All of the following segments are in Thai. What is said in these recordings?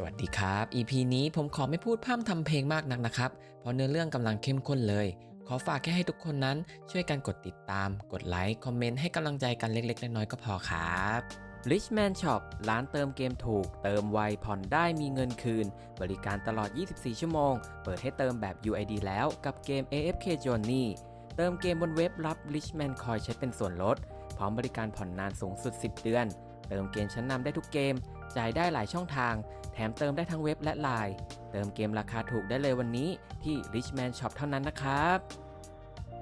สวัสดีครับ EP นี้ผมขอไม่พูดพร่ำทำเพลงมากนักนะครับ เพราะเนื้อเรื่องกำลังเข้มข้นเลย ขอฝากแค่ให้ทุกคนนั้นช่วยกันกดติดตาม กดไลค์ คอมเมนต์ให้กำลังใจกันเล็กๆ น้อยๆ ก็พอครับ Richman Shop ร้านเติมเกมถูก เติมไวผ่อนได้มีเงินคืน บริการตลอด 24 ชั่วโมง เปิดให้เติมแบบ UID แล้วกับเกม AFK Journey เติมเกมบนเว็บรับ Richman Coin ใช้เป็นส่วนลด พร้อมบริการผ่อนนานสูงสุด 10 เดือน เติมเกมชั้นนำได้ทุกเกม จ่ายได้หลายช่องทาง ถมเติมได้ทั้งเว็บและไลน์เติมเกมราคาถูกได้เลยวันนี้ที่ Richman Shop เท่านั้นนะครับ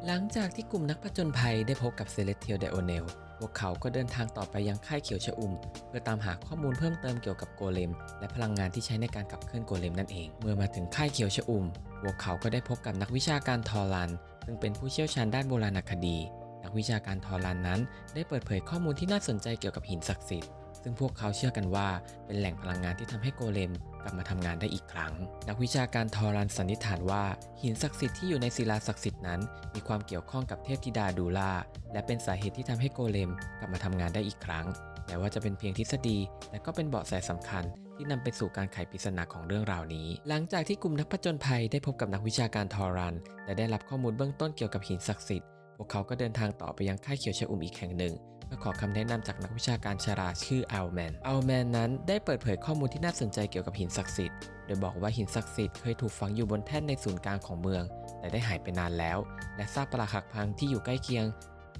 หลังจากที่กลุ่มนักผจญภัยได้พบกับเซเลสเทียลไดโอเนลพวกเขาก็เดินทางต่อไปยังค่ายเขียวชะอุ่ม เพื่อตามหาข้อมูลเพิ่มเติมเกี่ยวกับโกเลม และพลังงานที่ใช้ในการขับเคลื่อนโกเลมนั่นเอง เมื่อมาถึงค่ายเขียวชะอุ่ม พวกเขาก็ได้พบกับนักวิชาการทอรัน ซึ่งเป็นผู้เชี่ยวชาญด้านโบราณคดี นักวิชาการทอรันนั้น ได้เปิดเผยข้อมูลที่น่าสนใจเกี่ยวกับหินศักดิ์สิทธิ์ ซึ่งพวกเขาเชื่อกันว่าเป็นแหล่งพลังงานที่ทำให้โกเลมกลับมาทำงานได้อีกครั้ง นักวิชาการทอรันสันนิษฐานว่า หินศักดิ์สิทธิ์ที่อยู่ในศิลาศักดิ์สิทธิ์นั้น มีความเกี่ยวข้องกับเทพธิดาดูลาและเป็นสาเหตุที่ทำให้โกเลมกลับมาทำงานได้อีกครั้งแม้ว่าจะเป็นเพียงทฤษฎี แต่ก็เป็นเบาะแสสำคัญที่นำไปสู่การไขปริศนาของเรื่องราวนี้ หลังจากที่กลุ่มนักผจญภัยได้พบกับนักวิชาการทอรัน และได้รับข้อมูลเบื้องต้นเกี่ยวกับหินศักดิ์สิทธิ์ พวกเขาก็เดินทางต่อไปยังค่ายเขียวชะอุ่มอีกแห่งหนึ่ง เพื่อขอคำแนะนำจากนักวิชาการชาราชื่ออัลแมน อัลแมนนั้นได้เปิดเผยข้อมูลที่น่าสนใจเกี่ยวกับหินศักดิ์สิทธิ์ โดยบอกว่าหินศักดิ์สิทธิ์เคยถูกฝังอยู่บนแท่นในศูนย์กลางของเมือง แต่ได้หายไปนานแล้ว และซากปรักหักพังที่อยู่ใกล้เคียง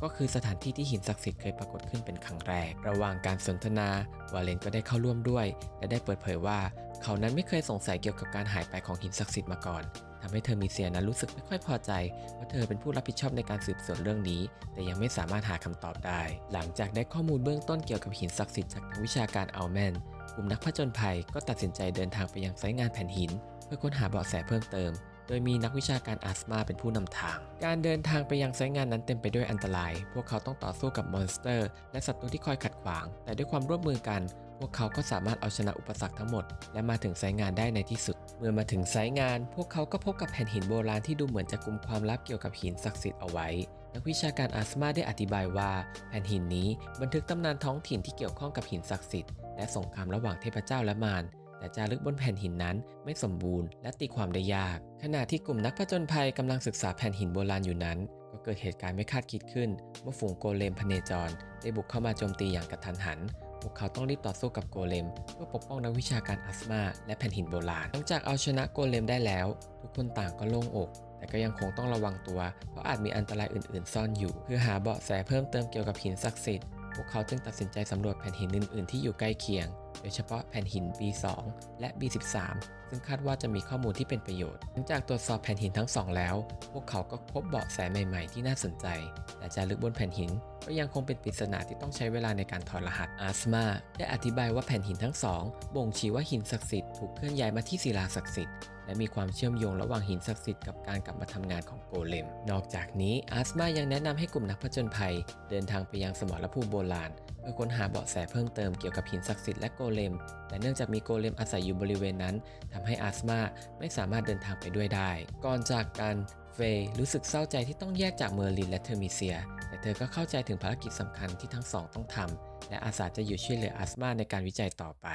ก็คือสถานที่ที่หินศักดิ์สิทธิ์เคยปรากฏขึ้นเป็นครั้งแรก ระหว่างการสนทนาวาเลนก็ได้เข้าร่วมด้วย และได้เปิดเผยว่า เขานั้นไม่เคยสงสัยเกี่ยวกับการหายไปของหินศักดิ์สิทธิ์มาก่อน ทำให้เธอมีเซียนั้นรู้สึกไม่ค่อยพอใจว่าเธอเป็นผู้รับผิดชอบในการสืบสวนเรื่องนี้ แต่ยังไม่สามารถหาคำตอบได้ หลังจากได้ข้อมูลเบื้องต้นเกี่ยวกับหินศักดิ์สิทธิ์จากทางวิชาการอัลแมนกลุ่มนักผจญภัยก็ตัดสินใจเดินทางไปยังไซต์งานแผ่นหิน เพื่อค้นหาเบาะแสเพิ่มเติม โดยมีนักวิชาการอาสมาเป็นผู้นำทาง การเดินทางไปยังไซต์งานนั้นเต็มไปด้วยอันตราย พวกเขาต้องต่อสู้กับมอนสเตอร์ และศัตรูที่คอยขัดขวาง แต่ด้วยความร่วมมือกัน พวกเขาก็สามารถเอาชนะอุปสรรคทั้งหมด และมาถึงไซต์งานได้ในที่สุด เมื่อมาถึงไซต์งาน พวกเขาก็พบกับแผ่นหินโบราณที่ดูเหมือนจะกุมความลับเกี่ยวกับหินศักดิ์สิทธิ์เอาไว้นักวิชาการอาสมาได้อธิบายว่า แผ่นหินนี้บันทึกตำนานท้องถิ่นที่เกี่ยวข้องกับหินศักดิ์สิทธิ์และสงครามระหว่างเทพเจ้าและมาร แต่จารึกบนแผ่นหินนั้นไม่สมบูรณ์และตีความได้ยาก ขณะที่กลุ่มนักผจญภัยกำลังศึกษาแผ่นหินโบราณอยู่นั้น ก็เกิดเหตุการณ์ไม่คาดคิดขึ้น เมื่อฝูงโกเลมพเนจร ได้บุกเข้ามาโจมตีอย่างกระทันหัน พวกเขาต้องรีบต่อสู้กับโกเลม เพื่อปกป้องนักวิชาการอัสมาและแผ่นหินโบราณ หลังจากเอาชนะโกเลมได้แล้ว ทุกคนต่างก็โล่งอกแต่ก็ยังคงต้องระวังตัว เพราะอาจมีอันตรายอื่น ๆ ซ่อนอยู่ เพื่อหาเบาะแสเพิ่มเติมเกี่ยวกับหินศักดิ์สิทธิ์ พวกเขาจึงตัดสินใจสำรวจแผ่นหินอื่น ๆ ที่อยู่ใกล้เคียง โดยเฉพาะแผ่นหิน B2 และ B13 ซึ่งคาดว่าจะมีข้อมูลที่เป็นประโยชน์ หลังจากตรวจสอบแผ่นหินทั้งสองแล้ว พวกเขาก็พบเบาะแสใหม่ ๆ ที่น่าสนใจ แต่จารึกบนแผ่นหินก็ยังคงเป็นปริศนาที่ต้องใช้เวลาในการถอดรหัสอาสมาได้อธิบายว่าแผ่นหินทั้งสองบ่งชี้ว่าหินศักดิ์สิทธิ์ถูกเคลื่อนย้ายมาที่ศิลาศักดิ์สิทธิ์และมีความเชื่อมโยงระหว่างหินศักดิ์สิทธิ์กับการกลับมาทำงานของโกเลม นอกจากนี้อาสมายังแนะนำให้กลุ่มนักผจญภัย เดินทางไปยังสมรภูมิโบราณ พื่อค้นหาเบาะแสเพิ่มเติมเกี่ยวกับหินศักดิ์สิทธิ์และโกเลม แต่เนื่องจากมีโกเลมอาศัยอยู่บริเวณนั้นทำให้อาสมาไม่สามารถเดินทางไปด้วยได้ ก่อนจากกันเฟย์รู้สึกเศร้าใจที่ต้องแยกจากเมอร์ลินและเทอร์มิเซีย แต่เธอก็เข้าใจถึงภารกิจสำคัญที่ทั้งสองต้องทำและอาสาจะอยู่ช่วยเหลืออาสมาในการวิจัยต่อไป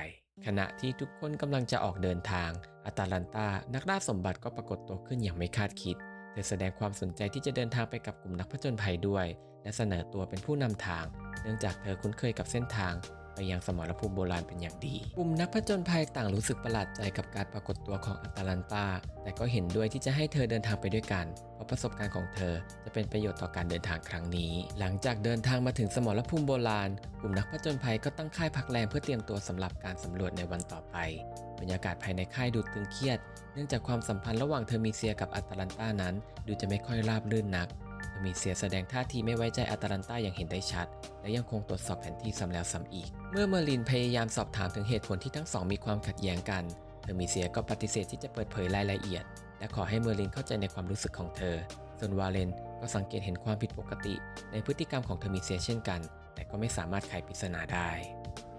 ขณะที่ทุกคนกำลังจะออกเดินทางอาตาลันตา นักล่าสมบัติก็ปรากฏตัวขึ้นอย่างไม่คาดคิด เธอแสดงความสนใจที่จะเดินทางไปกับกลุ่มนักผจญภัยด้วย และเสนอตัวเป็นผู้นำทาง เนื่องจากเธอคุ้นเคยกับเส้นทาง ไปยังสมรภูมิโบราณเป็นอย่างดี กลุ่มนักผจญภัยต่างรู้สึกประหลาดใจกับการปรากฏตัวของอัตาลันตา แต่ก็เห็นด้วยที่จะให้เธอเดินทางไปด้วยกัน เพราะประสบการณ์ของเธอจะเป็นประโยชน์ต่อการเดินทางครั้งนี้ หลังจากเดินทางมาถึงสมรภูมิโบราณ กลุ่มนักผจญภัยก็ตั้งค่ายพักแรมเพื่อเตรียมตัวสำหรับการสำรวจในวันต่อไป บรรยากาศภายในค่ายดูตึงเครียด เนื่องจากความสัมพันธ์ระหว่างเทอมิเซียกับอัตาลันตานั้น ดูจะไม่ค่อยราบรื่นนัก มิเซียแสดงท่าทีไม่ไว้ใจอัตาลันต้าอย่างเห็นได้ชัด และยังคงตรวจสอบแผนที่ซ้ำแล้วซ้ำอีก เมื่อเมอร์ลินพยายามสอบถามถึงเหตุผลที่ทั้งสองมีความขัดแย้งกันเทอร์มิเซียก็ปฏิเสธที่จะเปิดเผยรายละเอียด และขอให้เมอร์ลินเข้าใจในความรู้สึกของเธอ ส่วนวาเลนก็สังเกตเห็นความผิดปกติ ในพฤติกรรมของเทอร์มิเซียเช่นกัน แต่ก็ไม่สามารถไขปริศนาได้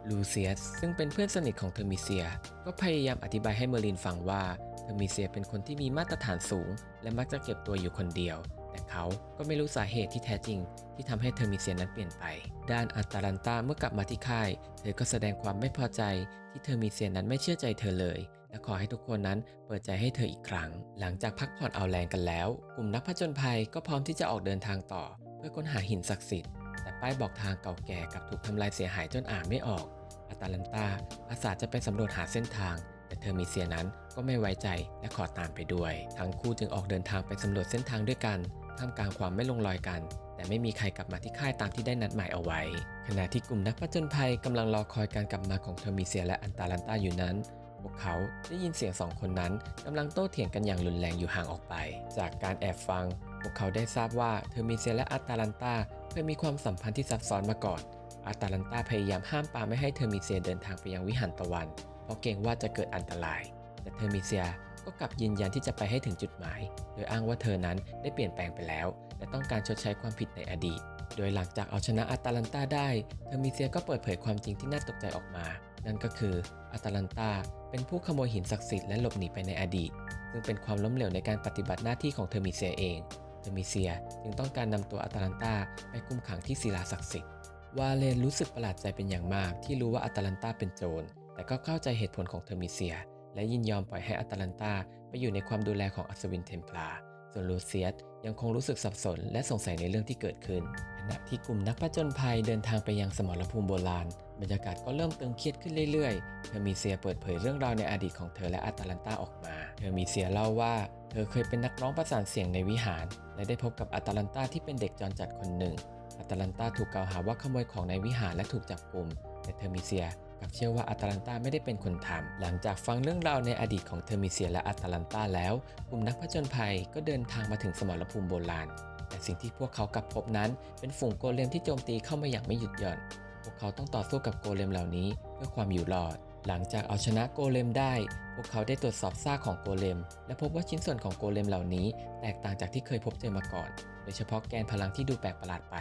ลูเซียสซึ่งเป็นเพื่อนสนิทของเทอร์มิเซีย ก็พยายามอธิบายให้เมอร์ลินฟังว่าเทอร์มิเซียเป็นคนที่มีมาตรฐานสูง และมักจะเก็บตัวอยู่คนเดียว แต่เขาก็ไม่รู้สาเหตุที่แท้จริง ที่ทำให้เทอมิเซียนั้นเปลี่ยนไป ด้านอัตแลนตาเมื่อกลับมาที่ค่าย เธอก็แสดงความไม่พอใจ ที่เทอมิเซียนั้นไม่เชื่อใจเธอเลย และขอให้ทุกคนนั้นเปิดใจให้เธออีกครั้ง หลังจากพักผ่อนเอาแรงกันแล้ว กลุ่มนักผจญภัยก็พร้อมที่จะออกเดินทางต่อ เพื่อค้นหาหินศักดิ์สิทธิ์แต่ป้ายบอกทางเก่าแก่กลับถูกทำลายเสียหายจนอ่านไม่ออกอัตแลนตาอาสาจะไปสำรวจหาเส้นทางแต่เทอมิเซียนั้นก็ไม่ไว้ใจและขอตามไปด้วย ทั้งคู่จึงออกเดินทางไปสำรวจเส้นทางด้วยกัน ท่ามกลางความไม่ลงรอยกัน แต่ไม่มีใครกลับมาที่ค่ายตามที่ได้นัดหมายเอาไว้ ขณะที่กลุ่มนักผจญภัยกำลังรอคอยการกลับมาของเทอร์มิเซียและอันตาลันตาอยู่นั้นพวกเขาได้ยินเสียงสองคนนั้นกำลังโต้เถียงกันอย่างรุนแรงอยู่ห่างออกไป จากการแอบฟัง พวกเขาได้ทราบว่าเทอร์มิเซียและอัตาลันตาเคยมีความสัมพันธ์ที่ซับซ้อนมาก่อน อัตาลันตาพยายามห้ามปาไม่ให้เทอร์มิเซียเดินทางไปยังวิหารตะวัน เพราะเกรงว่าจะเกิดอันตราย แต่เทอร์มิเซีย ก็กลับยืนยันที่จะไปให้ถึงจุดหมาย โดยอ้างว่าเธอนั้นได้เปลี่ยนแปลงไปแล้ว และต้องการชดใช้ความผิดในอดีต โดยหลังจากเอาชนะอัตาลันตาได้เทอร์มิเซียก็เปิดเผยความจริงที่น่าตกใจออกมา นั่นก็คืออัตาลันตาเป็นผู้ขโมยหินศักดิ์สิทธิ์และหลบหนีไปในอดีต ซึ่งเป็นความล้มเหลวในการปฏิบัติหน้าที่ของเทอร์มิเซียเอง เทอร์มิเซียจึงต้องการนำตัวอัตาลันตาไปคุมขังที่ศิลาศักดิ์สิทธิ์ วาเลนรู้สึกประหลาดใจเป็นอย่างมาก ที่รู้ว่าอัตาลันตาเป็นโจร แต่ก็เข้าใจเหตุผลของเทอร์มิเซีย และยินยอมปล่อยให้อัตาลันตาไปอยู่ในความดูแลของอัศวินเทมพลาร์ส่วนลูเซียสยังคงรู้สึกสับสนและสงสัยในเรื่องที่เกิดขึ้นขณะที่กลุ่มนักผจญภัยเดินทางไปยังสมรภูมิโบราณ บรรยากาศก็เริ่มตึงเครียดขึ้นเรื่อยๆเทอมิเซียเปิดเผยเรื่องราวในอดีตของเธอและอัตาลันตาออกมาเทอมิเซียเล่าว่า เธอเคยเป็นนักร้องประสานเสียงในวิหาร และได้พบกับอัตาลันตาที่เป็นเด็กจรจัดคนหนึ่งอัตาลันตาถูกกล่าวหาว่าขโมยของในวิหารและถูกจับกุมแต่เทอมิเซีย กลับเชื่อว่าอัตาลันตาไม่ได้เป็นคนทำหลังจากฟังเรื่องราวในอดีตของเทอร์มิเซียและอัตาลันตาแล้ว กลุ่มนักผจญภัยก็เดินทางมาถึงสมรภูมิโบราณ แต่สิ่งที่พวกเขากลับพบนั้น เป็นฝูงโกเลมที่โจมตีเข้ามาอย่างไม่หยุดหย่อน พวกเขาต้องต่อสู้กับโกเลมเหล่านี้เพื่อความอยู่รอด หลังจากเอาชนะโกเลมได้ พวกเขาได้ตรวจสอบซากของโกเลม และพบว่าชิ้นส่วนของโกเลมเหล่านี้ แตกต่างจากที่เคยพบเจอมาก่อน โดยเฉพาะแกนพลังที่ดูแปลกประหลาดไป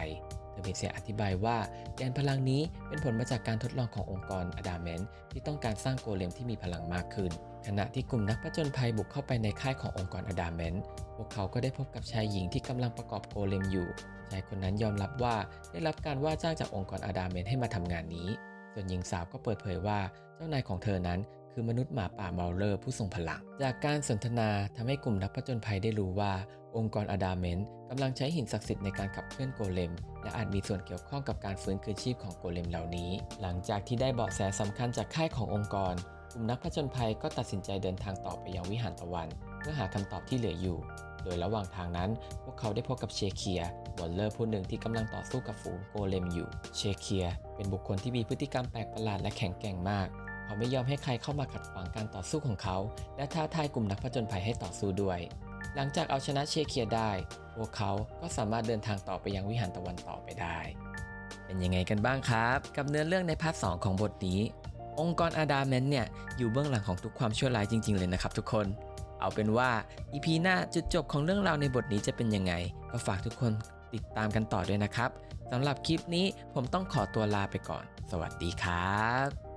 เทอร์มิเซียอธิบายว่าแกนพลังนี้เป็นผลมาจากการทดลองขององค์กรอดาเมนที่ต้องการสร้างโกเลมที่มีพลังมากขึ้น ขณะที่กลุ่มนักผจญภัยบุกเข้าไปในค่ายขององค์กรอดาเมนพวกเขาก็ได้พบกับชายหญิงที่กำลังประกอบโกเลมอยู่ ชายคนนั้นยอมรับว่าได้รับการว่าจ้างจากองค์กรอดาเมนให้มาทำงานนี้ส่วนหญิงสาวก็เปิดเผยว่าเจ้านายของเธอนั้น คือมนุษย์หมาป่าเมาเลอร์ผู้ทรงพลัง จากการสนทนาทำให้กลุ่มนักผจญภัยได้รู้ว่า องค์กรอดาเมนกำลังใช้หินศักดิ์สิทธิ์ในการขับเคลื่อนโกเลม และอาจมีส่วนเกี่ยวข้องกับการฟื้นคืนชีพของโกเลมเหล่านี้ หลังจากที่ได้เบาะแสสำคัญจากค่ายขององค์กร กลุ่มนักผจญภัยก็ตัดสินใจเดินทางต่อไปยังวิหารตะวัน เพื่อหาคำตอบที่เหลืออยู่ โดยระหว่างทางนั้น พวกเขาได้พบกับเชเคียบอลเลอร์ผู้หนึ่งที่กำลังต่อสู้กับฝูงโกเลมอยู่ เชเคีย เป็นบุคคลที่มีพฤติกรรมแปลกประหลาดและแข็งแกร่งมาก เขาไม่ยอมให้ใครเข้ามาขัดขวางการต่อสู้ของเขา และท้าทายกลุ่มนักผจญภัยให้ต่อสู้ด้วย หลังจากเอาชนะเชเคียได้ พวกเขาก็สามารถเดินทางต่อไปยังวิหารตะวันต่อไปได้ เป็นยังไงกันบ้างครับ กับเนื้อเรื่องในพาร์ทสองของบทนี้ องค์กรอาดาเมนเนี่ยอยู่เบื้องหลังของทุกความชั่วร้ายจริง ๆ เลยนะครับทุกคนเอาเป็นว่า EP หน้าจุดจบของเรื่องราวในบทนี้จะเป็นยังไง ก็ฝากทุกคนติดตามกันต่อด้วยนะครับสำหรับคลิปนี้ผมต้องขอตัวลาไปก่อน สวัสดีครับ